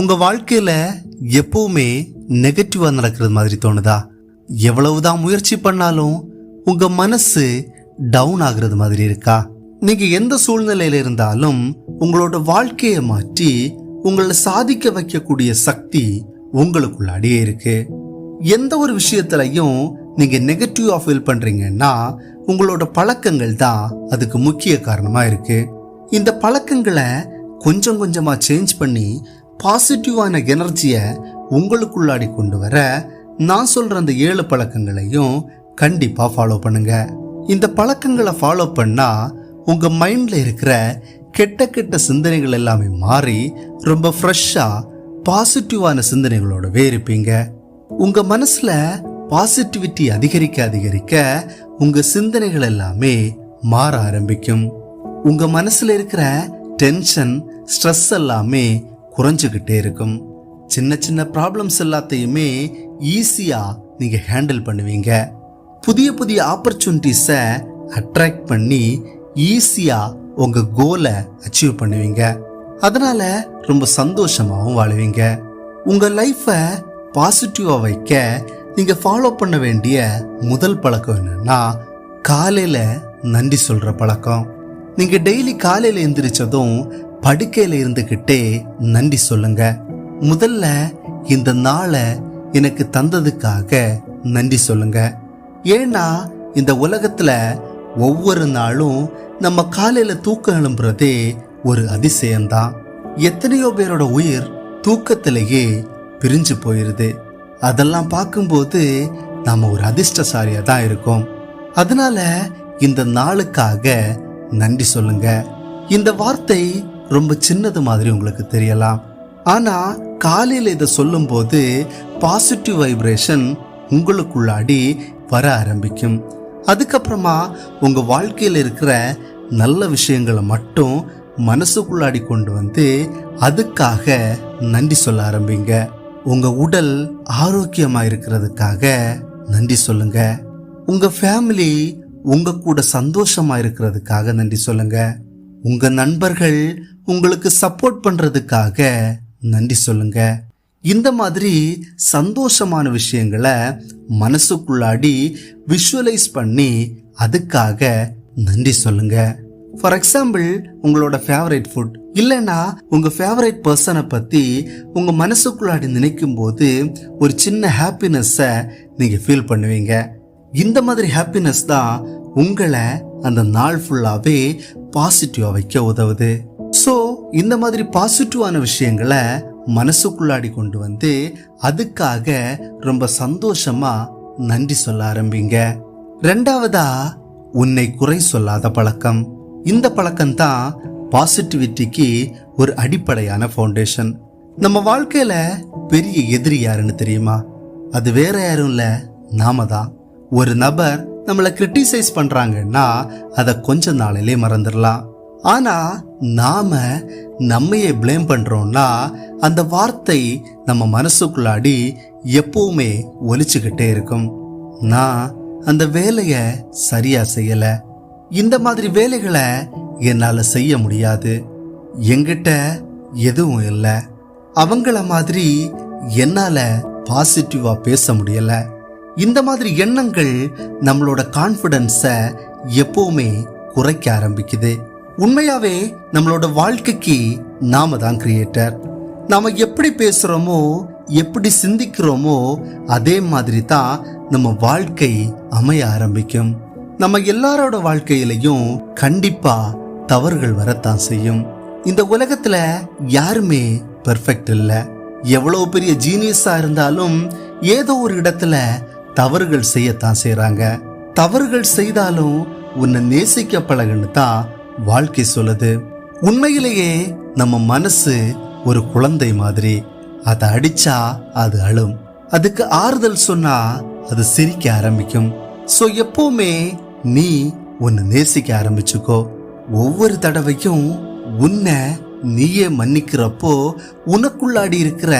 உங்கள் வாழ்க்கையில எப்பவுமே நெகட்டிவாக நடக்கிறது மாதிரி தோணுதா? எவ்வளவுதான் முயற்சி பண்ணாலும் உங்க மனசு டவுன் ஆகுறது மாதிரி இருக்கா? நீங்கள் எந்த சூழ்நிலையில இருந்தாலும் உங்களோட வாழ்க்கையை மாற்றி உங்களை சாதிக்க வைக்கக்கூடிய சக்தி உங்களுக்குள்ளாடியே இருக்கு. எந்த ஒரு விஷயத்திலையும் நீங்கள் நெகட்டிவாக ஃபீல் பண்ணுறீங்கன்னா உங்களோட பழக்கங்கள் தான் அதுக்கு முக்கிய காரணமாக இருக்கு. இந்த பழக்கங்களை கொஞ்சம் கொஞ்சமாக சேஞ்ச் பண்ணி பாசிட்டிவான எனர்ஜியை உங்களுக்குள்ளாடி கொண்டு வர நான் சொல்கிற அந்த ஏழு பழக்கங்களையும் கண்டிப்பாக ஃபாலோ பண்ணுங்க. இந்த பழக்கங்களை ஃபாலோ பண்ணால் உங்கள் மைண்டில் இருக்கிற கெட்ட கெட்ட சிந்தனைகள் எல்லாமே மாறி ரொம்ப ஃப்ரெஷ்ஷாக பாசிட்டிவான சிந்தனைகளோடவே இருப்பீங்க உங்கள் மனசில் பாசிட்டிவிட்டி அதிகரிக்க அதிகரிக்க உங்கள் சிந்தனைகள் எல்லாமே மாற ஆரம்பிக்கும். உங்கள் மனசில் இருக்கிற டென்ஷன் ஸ்ட்ரெஸ் எல்லாமே குறைஞ்சுக்கிட்டே இருக்கும். சின்ன சின்ன ப்ராப்ளம்ஸ் எல்லாத்தையுமே ஈஸியாக நீங்கள் ஹேண்டில் பண்ணுவீங்க. புதிய புதிய ஆப்பர்ச்சுனிட்டிஸை அட்ராக்ட் பண்ணி ஈஸியாக உங்கள் கோலை அச்சீவ் பண்ணுவீங்க. அதனால் ரொம்ப சந்தோஷமாகவும் வாழுவீங்க. உங்கள் லைஃப்பை பாசிட்டிவாக வைக்க நீங்கள் ஃபாலோ பண்ண வேண்டிய முதல் பழக்கம் என்னென்னா காலையில் நன்றி சொல்கிற பழக்கம். நீங்கள் டெய்லி காலையில் எந்திரிச்சதும் படுக்கையில் இருந்துகிட்டே நன்றி சொல்லுங்க. முதல்ல இந்த நாளை எனக்கு தந்ததுக்காக நன்றி சொல்லுங்க. ஏன்னா இந்த உலகத்துல ஒவ்வொரு நாளும் நம்ம காலையில தூக்கம் எழும்புறதே ஒரு அதிசயம்தான். எத்தனையோ பேரோட உயிர் தூக்கத்திலேயே பிரிஞ்சு போயிருது. அதெல்லாம் பார்க்கும்போது நாம ஒரு அதிர்ஷ்டசாலியா தான் இருக்கோம். அதனால இந்த நாளுக்காக நன்றி சொல்லுங்க. இந்த வார்த்தை ரொம்ப சின்னது மாதிரி உங்களுக்கு தெரியலாம். ஆனால் காலையில் இதை சொல்லும்போது பாசிட்டிவ் வைப்ரேஷன் உங்களுக்குள்ளாடி வர ஆரம்பிக்கும். அதுக்கப்புறமா உங்கள் வாழ்க்கையில் இருக்கிற நல்ல விஷயங்களை மட்டும் மனசுக்குள்ளாடி கொண்டு வந்து அதுக்காக நன்றி சொல்ல ஆரம்பிங்க. உங்கள் உடல் ஆரோக்கியமாக இருக்கிறதுக்காக நன்றி சொல்லுங்க. உங்கள் ஃபேமிலி உங்கள் கூட சந்தோஷமாக இருக்கிறதுக்காக நன்றி சொல்லுங்கள் உங்க நண்பர்கள் உங்களுக்கு சப்போர்ட் பண்றதுக்காக நன்றி சொல்லுங்க. இந்த மாதிரி சந்தோஷமான விஷயங்களை மனசுக்குள்ளாடி விஷுவலைஸ் பண்ணி அதுக்காக நன்றி சொல்லுங்க. ஃபார் எக்ஸாம்பிள் உங்களோட ஃபேவரட் ஃபுட் இல்லைன்னா உங்க ஃபேவரட் பர்சனை பத்தி உங்க மனசுக்குள்ளாடி நினைக்கும் போது ஒரு சின்ன ஹாப்பினஸ்ஸை நீங்க ஃபீல் பண்ணுவீங்க. இந்த மாதிரி ஹாப்பினஸ் தான் உங்களை அந்த நாள் ஃபுல்லாகவே பாசிட்டிவாக வைக்க உதவுது. ஸோ இந்த மாதிரி பாசிட்டிவான விஷயங்களை மனசுக்குள்ளாடி கொண்டு வந்து அதுக்காக ரொம்ப சந்தோஷமா நன்றி சொல்ல ஆரம்பிங்க. ரெண்டாவதா உன்னை குறை சொல்லாத பழக்கம். இந்த பழக்கம் தான் பாசிட்டிவிட்டிக்கு ஒரு அடிப்படையான ஃபவுண்டேஷன் நம்ம வாழ்க்கையில பெரிய எதிரி யாருன்னு தெரியுமா? அது வேற யாரும் இல்லை நாம தான். ஒரு நபர் நம்மளை கிரிட்டிசைஸ் பண்ணுறாங்கன்னா அதை கொஞ்ச நாளிலே மறந்துடலாம். ஆனால் நாம் நம்மையே ப்ளேம் பண்ணுறோன்னா அந்த வார்த்தை நம்ம மனசுக்குள்ளாடி எப்போவுமே ஒலிச்சுக்கிட்டே இருக்கும். நான் அந்த வேலையை சரியாக செய்யலை. இந்த மாதிரி வேலைகளை என்னால் செய்ய முடியாது. எங்கிட்ட எதுவும் இல்லை. அவங்கள மாதிரி என்னால் பாசிட்டிவாக பேச முடியலை. இந்த மாதிரி எண்ணங்கள் நம்மளோட கான்ஃபிடன்ஸை எப்போவுமே குறைக்க ஆரம்பிக்குது. உண்மையாவே நம்மளோட வாழ்க்கைக்கு நாம தான் கிரியேட்டர் நாம எப்படி பேசுறோமோ எப்படி சிந்திக்கிறோமோ அதே மாதிரி தான் நம்ம வாழ்க்கை அமைய ஆரம்பிக்கும். நம்ம எல்லாரோட வாழ்க்கையிலையும் கண்டிப்பா தவறுகள் வரத்தான் செய்யும். இந்த உலகத்துல யாருமே பெர்ஃபெக்ட் இல்லை. எவ்வளோ பெரிய ஜீனியஸா இருந்தாலும் ஏதோ ஒரு இடத்துல தவறுகள் செய்யத்தான் செய்கிறாங்க தவறுகள் செய்தாலும் உன்னை நேசிக்க பழகுன்னு தான் வாழ்க்கை சொல்லுது. உண்மையிலேயே நம்ம மனசு ஒரு குழந்தை மாதிரி. அதை அடிச்சா அது அழும். அதுக்கு ஆறுதல் சொன்னா அது சிரிக்க ஆரம்பிக்கும். சோ எப்பவுமே நீ உன்னை நேசிக்க ஆரம்பிச்சுக்கோ. ஒவ்வொரு தடவையும் உன்னை நீயே மன்னிக்கிறப்போ உனக்குள்ளாடி இருக்கிற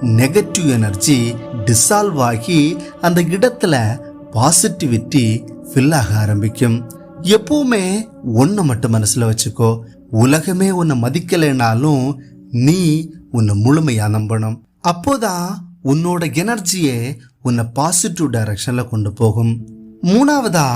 நெகட்டிவ் எனர்ஜி டிசால்வ் ஆகி அந்த இடத்துல பாசிட்டிவிட்டி ஃபில் ஆக ஆரம்பிக்கும். எப்பவுமே ஒன்றை மட்டும் மனசில் வச்சுக்கோ. உலகமே உன்னை மதிக்கலைனாலும் நீ உன்னை முழுமையாக நம்பணும். அப்போதான் உன்னோட எனர்ஜியை உன்னை பாசிட்டிவ் டைரக்ஷனில் கொண்டு போகும். மூணாவதா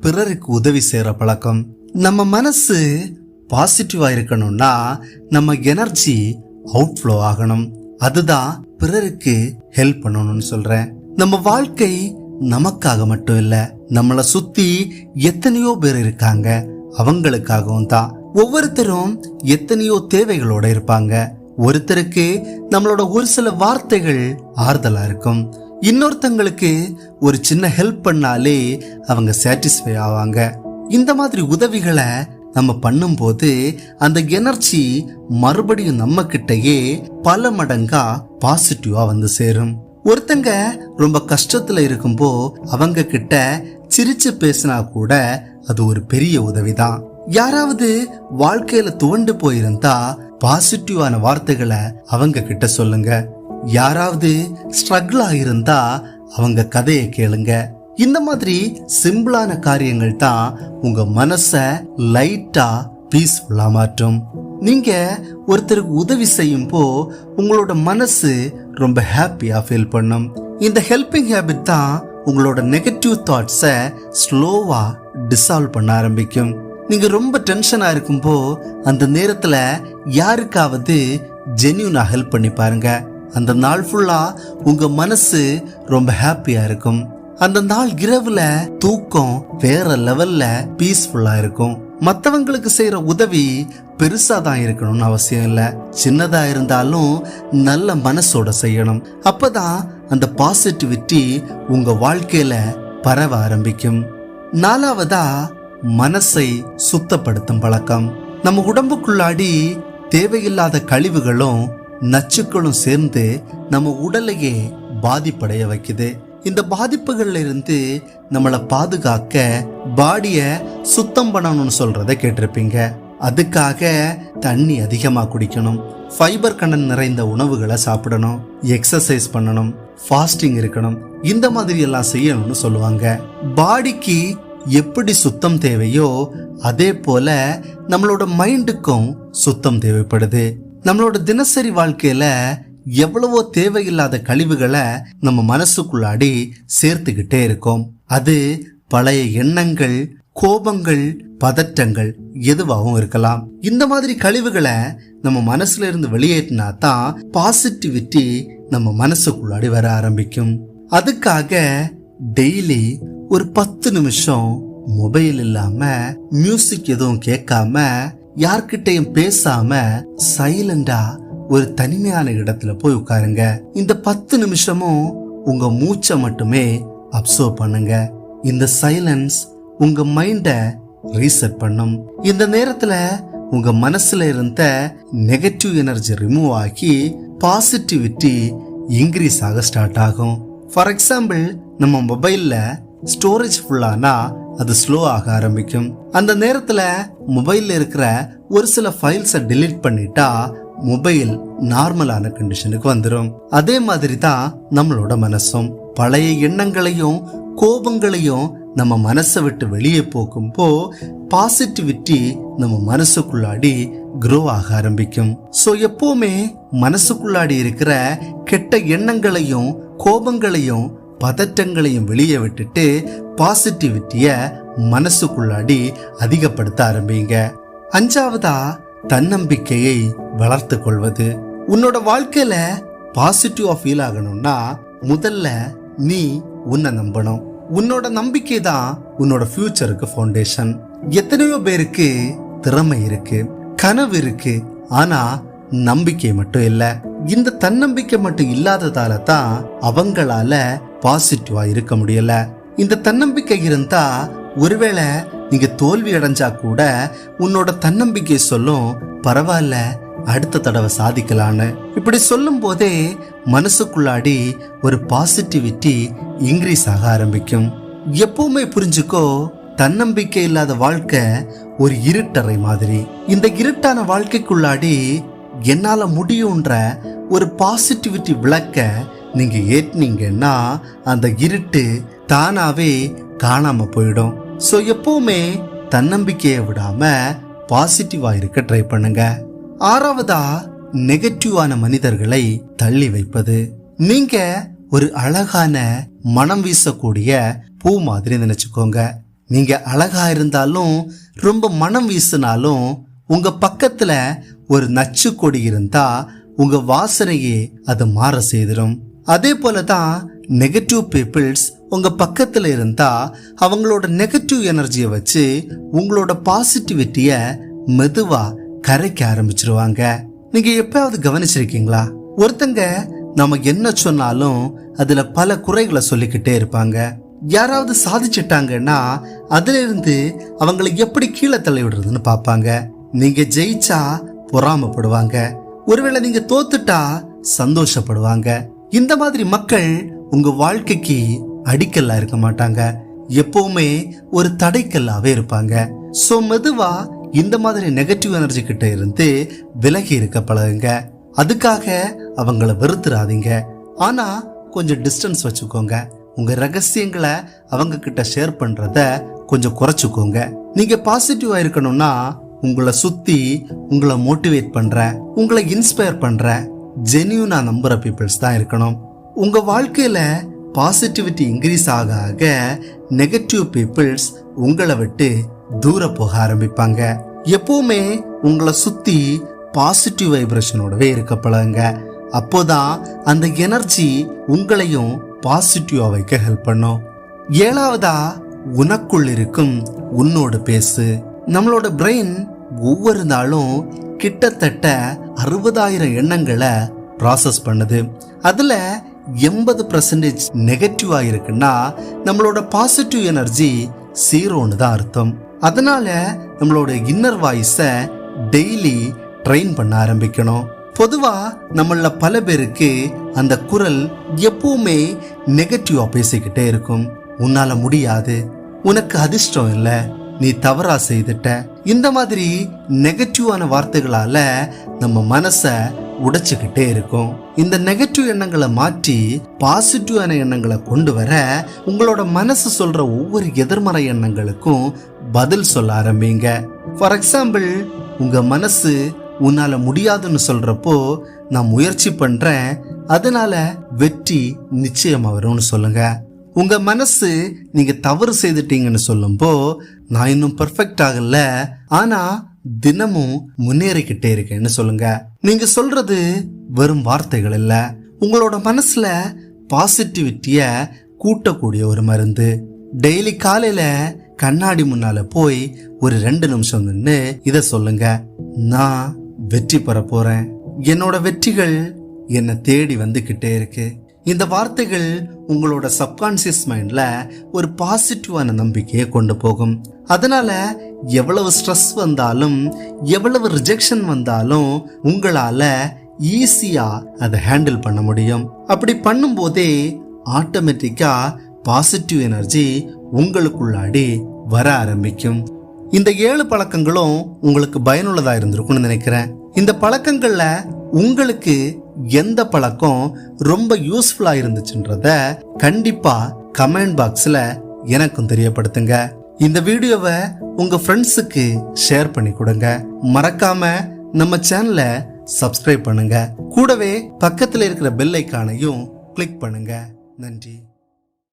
பிறருக்கு உதவி செய்கிற பழக்கம். நம்ம மனசு பாசிட்டிவாக இருக்கணும்னா நம்ம எனர்ஜி அவுட்ஃப்ளோ ஆகணும். அதுதான் பிறருக்கு ஹெல்ப் பண்ணணும்னு சொல்றேன். நம்ம வாழ்க்கை நமக்காக மட்டும் இல்ல நம்மளை சுத்தி எத்தனையோ பேர் இருக்காங்க. அவங்களுக்காகவும் தான். ஒவ்வொருத்தரும் எத்தனையோ தேவைகளோட இருப்பாங்க. ஒருத்தருக்கு நம்மளோட ஒரு சில வார்த்தைகள் ஆறுதலா இருக்கும். இன்னொருத்தங்களுக்கு ஒரு சின்ன ஹெல்ப் பண்ணாலே அவங்க சாட்டிஸ்ஃபை ஆவாங்க. இந்த மாதிரி உதவிகளை நம்ம பண்ணும்போது அந்த எனர்ஜி மறுபடியும் நம்ம கிட்டயே பல மடங்கா பாசிட்டிவா வந்து சேரும். ஒருத்தங்க ரொம்ப கஷ்டத்துல இருக்கும்போ அவங்க கிட்ட சிரிச்சு பேசினா கூட அது ஒரு பெரிய உதவிதான். யாராவது வாழ்க்கையில துவண்டு போயிருந்தா பாசிட்டிவான வார்த்தைகளை அவங்க கிட்ட சொல்லுங்க. யாராவது ஸ்ட்ரகிள் ஆயிருந்தா அவங்க கதையை கேளுங்க. இந்த மாதிரி சிம்பிளான காரியங்கள் தான் உங்க மனசை லைட்டா பீஸ்ஃபுல்லா மாற்றும். நீங்க ஒருத்தருக்கு உதவி செய்யும் போ உங்களோட மனசு ரொம்ப ஹாப்பியா ஃபீல் பண்ணும். இந்த ஹெல்பிங் ஹேபிட் தான் உங்களோட நெகட்டிவ் தாட்ஸை ஸ்லோவா டிசால்வ் பண்ண ஆரம்பிக்கும். நீங்க ரொம்ப டென்ஷனா இருக்கும்போ அந்த நேரத்துல யாருக்காவது ஜென்யூனா ஹெல்ப் பண்ணி பாருங்க. அந்த நாள் ஃபுல்லா உங்க மனசு ரொம்ப ஹாப்பியா இருக்கும். அந்த நாள் இரவுல தூக்கம் வேற லெவல்ல பீஸ்ஃபுல்லா இருக்கும். மற்றவங்களுக்கு செய்யற உதவி பெருசா தான் இருக்கணும்னு அவசியம் இல்லை. சின்னதா இருந்தாலும் நல்ல மனசோட செய்யணும். அப்பதான் அந்த பாசிட்டிவிட்டி உங்க வாழ்க்கையில பரவ ஆரம்பிக்கும். நாலாவதா மனசை சுத்தப்படுத்தும் பழக்கம். நம்ம உடம்புக்குள்ளாடி தேவையில்லாத கழிவுகளும் நச்சுக்களும் சேர்ந்து நம்ம உடலையே பாதிப்படைய வைக்குது. இந்த பாதிப்புகள்ல இருந்து நம்மளை பாதுகாக்க பாடியை சுத்தம் பண்ணணும்னு சொல்றத கேட்டிருப்பீங்க. அதுக்காக தண்ணி அதிகமாக குடிக்கணும். ஃபைபர் கண்டன் நிறைந்த உணவுகளை சாப்பிடணும். எக்ஸசைஸ் பண்ணணும். ஃபாஸ்டிங் இருக்கணும். இந்த மாதிரி எல்லாம் செய்யணும்னு சொல்லுவாங்க. பாடிக்கு எப்படி சுத்தம் தேவையோ அதே போல நம்மளோட மைண்டுக்கும் சுத்தம் தேவைப்படுது. நம்மளோட தினசரி வாழ்க்கையில எவ்வளவோ தேவையில்லாத கழிவுகளை நம்ம மனசுக்குள்ளாடி சேர்த்துக்கிட்டே இருக்கோம். அது பழைய எண்ணங்கள் கோபங்கள் பதட்டங்கள் எதுவாகவும் இருக்கலாம். இந்த மாதிரி கழிவுகளை நம்ம மனசுல இருந்து வெளியேற்றினா தான் பாசிட்டிவிட்டி நம்ம மனசுக்குள்ளாடி வர ஆரம்பிக்கும். அதுக்காக டெய்லி ஒரு பத்து நிமிஷம் மொபைல் இல்லாம மியூசிக் எதுவும் கேட்காம யார்கிட்டையும் பேசாம சைலண்டா ஒரு தனிமையான இடத்துல போய் உட்காருங்க. இந்த பத்து நிமிஷமும் உங்க மூச்சை மட்டுமே அப்சர்வ் பண்ணுங்க. இந்த சைலன்ஸ் உங்க மைண்டை ரீசெட் பண்ணும். இந்த நேரத்துல உங்க மனசுல இருந்த நெகட்டிவ் எனர்ஜி ரிமூவ் ஆகி பாசிட்டிவிட்டி இன்க்ரீஸ் ஆக ஸ்டார்ட் ஆகும். ஃபார் எக்ஸாம்பிள் நம்ம மொபைல்ல ஸ்டோரேஜ் ஃபுல்லானா அது ஸ்லோ ஆக ஆரம்பிக்கும். அந்த நேரத்துல மொபைல்ல இருக்கிற ஒரு சில ஃபைல்ஸை டிலீட் பண்ணிட்டா மொபைல் நார்மலான கண்டிஷனுக்கு வந்துடும் அதே மாதிரி தான் நம்மளோட மனசும். பழைய எண்ணங்களையும் கோபங்களையும் நம்ம மனசை விட்டு வெளியே போகும்போ பாசிட்டிவிட்டி நம்ம மனசுக்குள்ளாடி க்ரோ ஆக ஆரம்பிக்கும். ஸோ எப்போவுமே மனசுக்குள்ளாடி இருக்கிற கெட்ட எண்ணங்களையும் கோபங்களையும் பதட்டங்களையும் வெளியே விட்டுட்டு பாசிட்டிவிட்டிய மனசுக்குள்ளாடி அதிகப்படுத்த ஆரம்பிங்க. அஞ்சாவதா தன்னம்பிக்கையை வளர்த்து கொள்வது. உன்னோட வாழ்க்கையில பாசிட்டிவா ஃபீல் ஆகணும்னா முதல்ல நீ உன்னை நம்பணும். உன்னோட நம்பிக்கை தான் உன்னோட ஃபியூச்சருக்கு ஃபவுண்டேஷன் எத்தனையோ பேருக்கு திறமை இருக்கு கனவு இருக்கு ஆனா நம்பிக்கை மட்டும் இல்ல. இந்த தன்னம்பிக்கை மட்டும் இல்லாததால தான் அவங்களால பாசிட்டிவா இருக்க முடியல. இந்த தன்னம்பிக்கை இருந்தா ஒருவேளை நீங்க தோல்வி அடைஞ்சா கூட உன்னோட தன்னம்பிக்கை சொல்லும் பரவாயில்ல அடுத்த தடவை சாதிக்கலான்னு இப்படி சொல்லும் போதே மனசுக்குள்ளாடி ஒரு பாசிட்டிவிட்டி இன்க்ரீஸ் ஆக ஆரம்பிக்கும். எப்பவுமே புரிஞ்சுக்கோ தன்னம்பிக்கை இல்லாத வாழ்க்கை ஒரு இருட்டறை மாதிரி. இந்த இருட்டான வாழ்க்கைக்குள்ளாடி என்னால முடியுன்ற ஒரு பாசிட்டிவிட்டி விளக்க நீங்க ஏற்றினீங்கன்னா அந்த இருட்டு தானாவே காணாம போயிடும். ஸோ எப்பவுமே தன்னம்பிக்கையை விடாம பாசிட்டிவா இருக்க ட்ரை பண்ணுங்க. ஆறாவதா நெகட்டிவான மனிதர்களை தள்ளி வைப்பது. நீங்க ஒரு அழகான மனம் வீசக்கூடிய பூ மாதிரி நினைச்சுக்கோங்க. நீங்க அழகா இருந்தாலும் ரொம்ப மனம் வீசினாலும் உங்க பக்கத்துல ஒரு நச்சு கொடி இருந்தா உங்க வாசனையே அது மாற செய்திடும். அதே போல தான் நெகட்டிவ் பீப்புள்ஸ் உங்கள் பக்கத்தில் இருந்தால் அவங்களோட நெகட்டிவ் எனர்ஜியை வச்சு உங்களோட பாசிட்டிவிட்டியை மெதுவாக கரைக்க ஆரம்பிச்சிருவாங்க. நீங்கள் எப்பயாவது கவனிச்சிருக்கீங்களா? ஒருத்தங்க நம்ம என்ன சொன்னாலும் அதில் பல குறைகளை சொல்லிக்கிட்டே இருப்பாங்க. யாராவது சாதிச்சிட்டாங்கன்னா அதிலிருந்து அவங்களை எப்படி கீழே தள்ளி விடுறதுன்னு பார்ப்பாங்க. நீங்கள் ஜெயிச்சா பொறாமப்படுவாங்க. ஒருவேளை நீங்கள் தோத்துட்டா சந்தோஷப்படுவாங்க. இந்த மாதிரி மக்கள் உங்கள் வாழ்க்கைக்கு அடிக்கல்லா இருக்க மாட்டாங்க. எப்பவுமே ஒரு தடைக்கல்லாவே இருப்பாங்க. சோ மெதுவா இந்த மாதிரி நெகட்டிவ் எனர்ஜி கிட்ட இருந்து விலகி இருக்க பழகுங்க. அதுக்காக அவங்கள வெறுத்துறாதீங்க. ஆனா கொஞ்சம் டிஸ்டன்ஸ் வச்சுக்கோங்க. உங்க ரகசியங்களை அவங்க கிட்ட ஷேர் பண்றத கொஞ்சம் குறைச்சுக்கோங்க. நீங்க பாசிட்டிவா இருக்கணும்னா உங்களை சுத்தி உங்களை மோட்டிவேட் பண்ற உங்களை இன்ஸ்பயர் பண்ற ஜென்யூனா நம்புற பீப்புள்ஸ் தான் இருக்கணும். உங்க வாழ்க்கையில பாசிட்டிவிட்டி இன்க்ரீஸ் ஆக ஆக நெகட்டிவ் பீப்புள்ஸ் உங்களை விட்டு தூர போக ஆரம்பிப்பாங்க. எப்பவுமே உங்களை சுத்தி பாசிட்டிவ் வைப்ரேஷனோடவே இருக்க பழகுங்க. அப்போதான் அந்த எனர்ஜி உங்களையும் பாசிட்டிவா வைக்க ஹெல்ப் பண்ணும். ஏழாவதா உனக்குள் இருக்கும் உன்னோடு பேசு. நம்மளோட பிரெயின் ஒவ்வொரு நாளும் கிட்டத்தட்ட அறுபதாயிரம் எண்ணங்களை ப்ராசஸ் பண்ணுது. அதில் எண்பது பர்சன்டேஜ் நெகட்டிவாக இருக்குன்னா நம்மளோட பாசிட்டிவ் எனர்ஜி ஜீரோன்னு தான் அர்த்தம். அதனால நம்மளோட இன்னர் வாய்ஸை டெய்லி ட்ரெயின் பண்ண ஆரம்பிக்கணும். பொதுவாக நம்மள பல பேருக்கு அந்த குரல் எப்பவுமே நெகட்டிவாக பேசிக்கிட்டே இருக்கும். உன்னால் முடியாது. உனக்கு அதிர்ஷ்டம் இல்லை. நீ தவறா செய்துட்ட. இந்த மாதிரி நெகட்டிவான வார்த்தைகளால நம்ம மனசை உடைச்சுக்கிட்டே இருக்கும். இந்த நெகட்டிவ் எண்ணங்களை மாற்றி பாசிட்டிவான எண்ணங்களை கொண்டு வர உங்களோட மனசு சொல்ற ஒவ்வொரு எதிர்மறை எண்ணங்களுக்கும் பதில் சொல்ல ஆரம்பிங்க. ஃபார் எக்ஸாம்பிள் உங்க மனசு உன்னால முடியாதுன்னு சொல்றப்போ நான் முயற்சி பண்றேன். அதனால வெற்றி நிச்சயமா வரும்னு சொல்லுங்க. உங்க மனசு நீங்க தவறு செய்துட்டீங்கன்னு சொல்லும்போ நான் இன்னும் பர்ஃபெக்ட் ஆகல. ஆனா தினமும் முன்னேறிக்கிட்டே இருக்கேன்னு சொல்லுங்க. நீங்க சொல்றது வெறும் வார்த்தைகள் இல்ல. உங்களோட மனசுல பாசிட்டிவிட்டிய கூட்டக்கூடிய ஒரு மருந்து. டெய்லி காலையில கண்ணாடி முன்னால போய் ஒரு ரெண்டு நிமிஷம் நின்று இத சொல்லுங்க. நான் வெற்றி பெற போறேன். என்னோட வெற்றிகள் என்னை தேடி வந்துகிட்டே இருக்கு. இந்த வார்த்தைகள் உங்களோட சப்கான்சியஸ் மைண்ட்ல ஒரு பாசிட்டிவான நம்பிக்கையை கொண்டு போகும். அதனால எவ்வளவு ஸ்ட்ரெஸ் வந்தாலும் எவ்வளவு ரிஜெக்ஷன் வந்தாலும் உங்களால ஈஸியா அதை ஹேண்டில் பண்ண முடியும். அப்படி பண்ணும்போதே ஆட்டோமேட்டிக்கா பாசிட்டிவ் எனர்ஜி உங்களுக்குள்ளாடி வர ஆரம்பிக்கும். இந்த ஏழு பழக்கங்களும் உங்களுக்கு பயனுள்ளதா இருந்திருக்கும்னு நினைக்கிறேன். இந்த பழக்கங்கள்ல உங்களுக்கு எந்த பழக்கம் ரொம்ப யூஸ்ஃபுல்லாக இருந்துச்சுன்றத கண்டிப்பாக கமெண்ட் பாக்ஸில் எனக்கும் தெரியப்படுத்துங்க. இந்த வீடியோவை உங்கள் ஃப்ரெண்ட்ஸுக்கு ஷேர் பண்ணி கொடுங்க. மறக்காம நம்ம சேனலை சப்ஸ்கிரைப் பண்ணுங்க. கூடவே பக்கத்தில் இருக்கிற பெல் ஐக்கானையும் கிளிக் பண்ணுங்க. நன்றி.